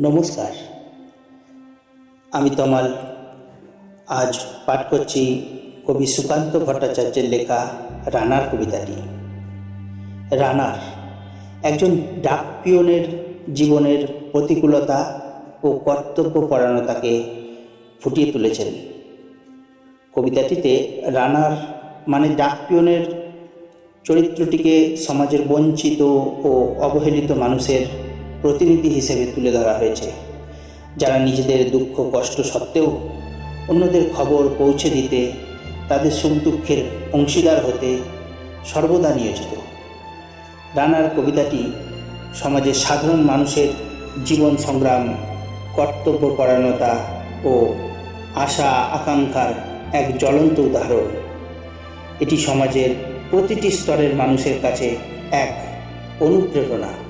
নমস্কার। আমি তমাল। আজ পাঠ করছি কবি সুকান্ত ভট্টাচার্যের লেখা রানার কবিতাটি। রানার একজন ডাক পিয়নের জীবনের প্রতিকূলতা ও কর্তব্য পরায়ণতাকে ফুটিয়ে তুলেছেন। কবিতাটিতে রানার মানে ডাক পিয়নের চরিত্রটিকে সমাজের বঞ্চিত ও অবহেলিত মানুষের প্রতিনিধি হিসেবে তুলে ধরা হয়েছে। যারা নিজেদের দুঃখ, কষ্ট সত্ত্বেও অন্যদের খবর পৌঁছে দিতে তাদের সুখ দুঃখের অংশীদার হতে সর্বদা নিয়োজিত। রানার কবিতাটি সমাজের সাধারণ মানুষের জীবন সংগ্রাম, কর্তব্য পরায়ণতা ও আশা আকাঙ্ক্ষার এক জ্বলন্ত উদাহরণ। এটি সমাজের প্রতিটি স্তরের মানুষের কাছে এক অনুপ্রেরণা।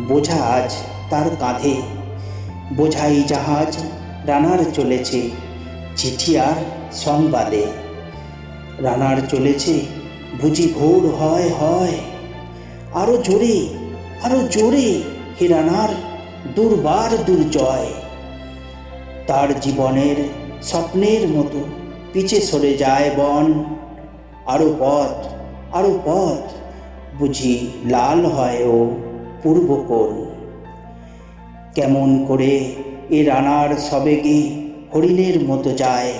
বোঝা আজ তার কাঁধে। বোঝাই জাহাজ রানার চলেছে, চিঠি আর সংবাদে। রানার চলেছে, বুঝি ভোর হয় হয়। আরও জোরে আরও জোরে হে রানার, দুর্বার দুর্জয়। তার জীবনের স্বপ্নের মতো পিছে সরে যায় বন। আরও পথ আরও পথ, বুঝি লাল হয় ও। পূর্বকোণ কেমন করে এ রানার সবেগে হরিণের মতো যায়।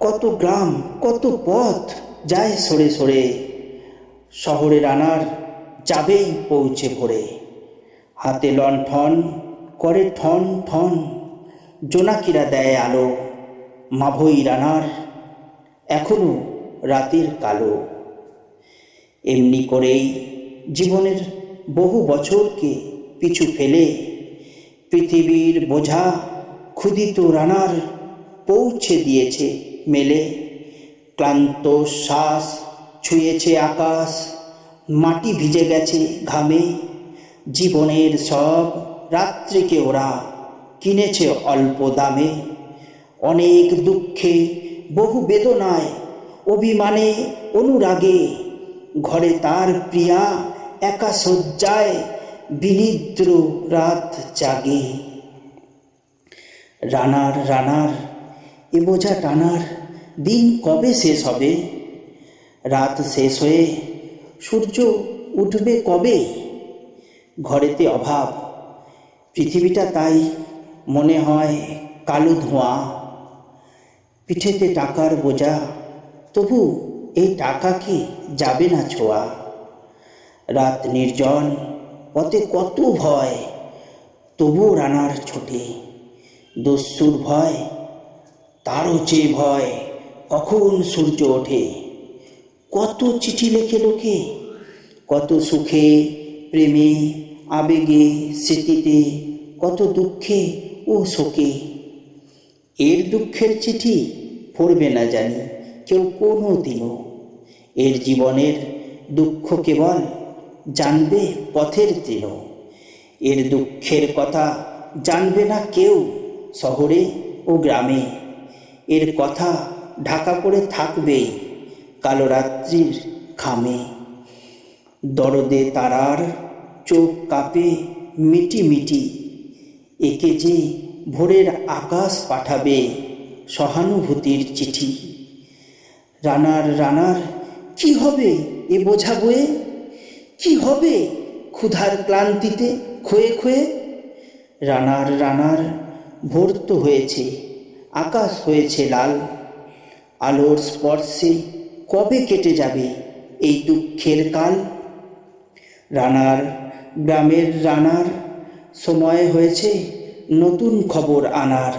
কত গ্রাম, কত পথ যায় সরে সরে। শহরে রানার যাবেই পৌঁছে ভরে। হাতে লণ্ঠন, করে ঠন ঠন জোনাকিরা দেয় আলো। মাভই রানার এখনও রাতের কালো। এমনি করেই জীবনের বহু বছরকে পিছু ফেলে। পৃথিবীর বোঝা ক্ষুদিত রানার পৌঁছে দিয়েছে মেলে। ক্লান্ত শ্বাস ছুঁয়েছে আকাশ, মাটি ভিজে গেছে ঘামে। জীবনের সব রাত্রিকে ওরা কিনেছে অল্প দামে। অনেক দুঃখে, বহু বেদনায়, অভিমানে, অনুরাগে ঘরে তার প্রিয়া একা শয্যায় বিনিদ্র রাত জাগে। রানার রানার, এ বোঝা টানার দিন কবে শেষ হবে? রাত শেষ হয়ে সূর্য উঠবে কবে? ঘরেতে অভাব, পৃথিবীটা তাই মনে হয় কালো ধোঁয়া। পিঠেতে টাকার বোঝা, তবু এই টাকা কি যাবে না ছোঁয়া? রাত নির্জন, পথে কত ভয়, তবুও রানার ছোটে। দস্যুর ভয়, তারও চেয়ে ভয়, কখন সূর্য ওঠে? কত চিঠি লেখে লোকে, কত সুখে, প্রেমে, আবেগে, স্মৃতিতে, কত দুঃখে ও শোকে। এর দুঃখের চিঠি পড়বে না জানি। কেউ কোনো দিনও এর জীবনের দুঃখ কেবল জানবে পথের দিন এর দুঃখের কথা জানবে না কেউ শহরে ও গ্রামে। এর কথা ঢাকা পড়ে থাকবে কালো রাত্রির খামে দরদে তারার চোখ কাঁপে মিটি মিটি। একে যে ভোরের আকাশ পাঠাবে সহানুভূতির চিঠি। রানার রানার, কি হবে এ বোঝা বয়ে? কি হবে ক্ষুধার ক্লান্তিতে ক্ষয়ে ক্ষয়ে? রানার রানার, ভোর তো হয়েছে, আকাশ হয়েছে লাল। আলোর স্পর্শে কবে কেটে যাবে এই দুঃখের কাল? রানার, গ্রামের রানার, সময় হয়েছে নতুন খবর আনার।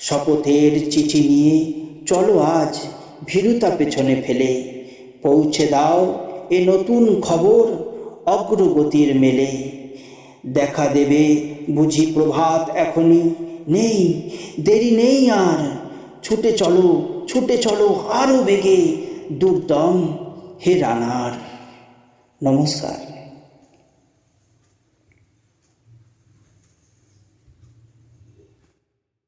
শপথের চিঠি নিয়ে চলো আজ ভীরুতা পেছনে ফেলে। পৌঁছে দাও এ নতুন খবর অগ্রগতির মেলে। দেখা দেবে, বুঝি প্রভাত এখনই। নেই, দেরি নেই আর। ছুটে চলো ছুটে চলো আরও বেগে, দুর্দম হে রানার। নমস্কার।